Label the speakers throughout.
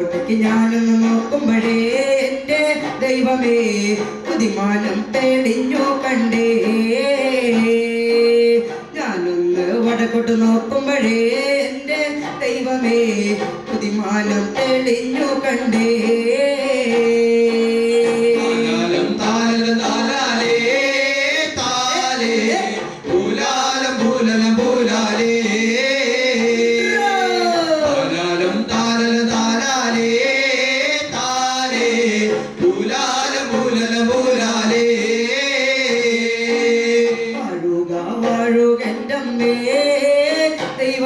Speaker 1: ഒറ്റയ്ക്ക് ഞാനൊന്ന് നോക്കുമ്പോഴേ എന്റെ ദൈവമേ പുതിമാനം തേടിഞ്ഞു കണ്ടേ. ഞാനൊന്ന് വടക്കോട്ട് നോക്കുമ്പോഴേ എന്റെ ദൈവമേ പുതിമാനം തേടിഞ്ഞു കണ്ടേ.
Speaker 2: താലാലേ, താലേ,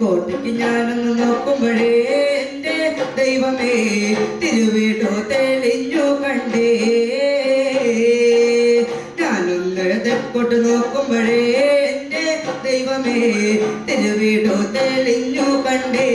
Speaker 1: കോട്ടയ്ക്ക് ഞാനൊന്ന് നോക്കുമ്പോഴേ എന്റെ ദൈവമേ തിരുവീടോ തെളിഞ്ഞു കണ്ടേ. ഞാനൊന്ന് തെക്കോട്ട് നോക്കുമ്പോഴേ എന്റെ ദൈവമേ തിരുവീടോ തെളിഞ്ഞു കണ്ടേ.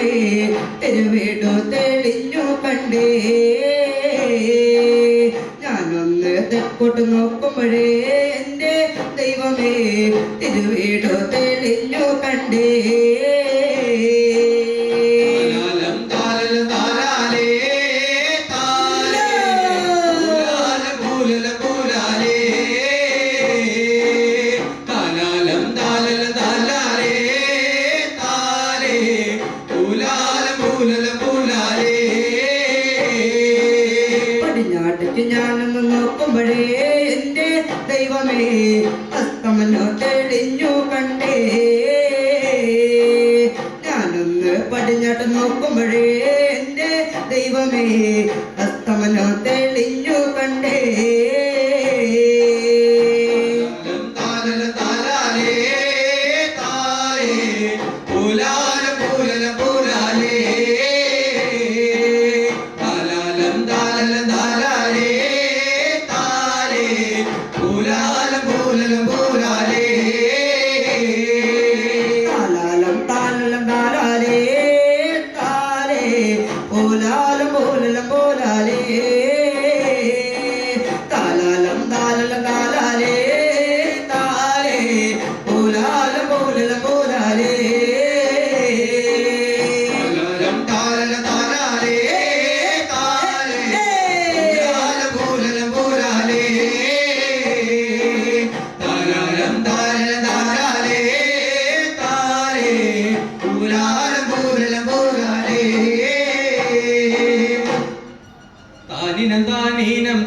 Speaker 1: ദൈവമേ തെരുവിടു തെളിഞ്ഞു കണ്ടേ. ഞാനൊന്ന് തെക്കോട്ട് നോക്കുമ്പോഴേ എന്റെ ദൈവമേ തിരുവീടോ തെളിഞ്ഞു കണ്ടേ. പടിഞ്ഞാട്ടേക്ക് ഞാനൊന്ന് നോക്കുമ്പോഴേ എന്റെ ദൈവമേ അസ്തമനോ തെളിഞ്ഞു കണ്ടേ. ഞാനൊന്ന് പടിഞ്ഞാട്ട് നോക്കുമ്പോഴേ എന്റെ ദൈവമേ അസ്തമനോ തെളിഞ്ഞു പോലല്ല പോലാലേ ஞானினந்தானீனம்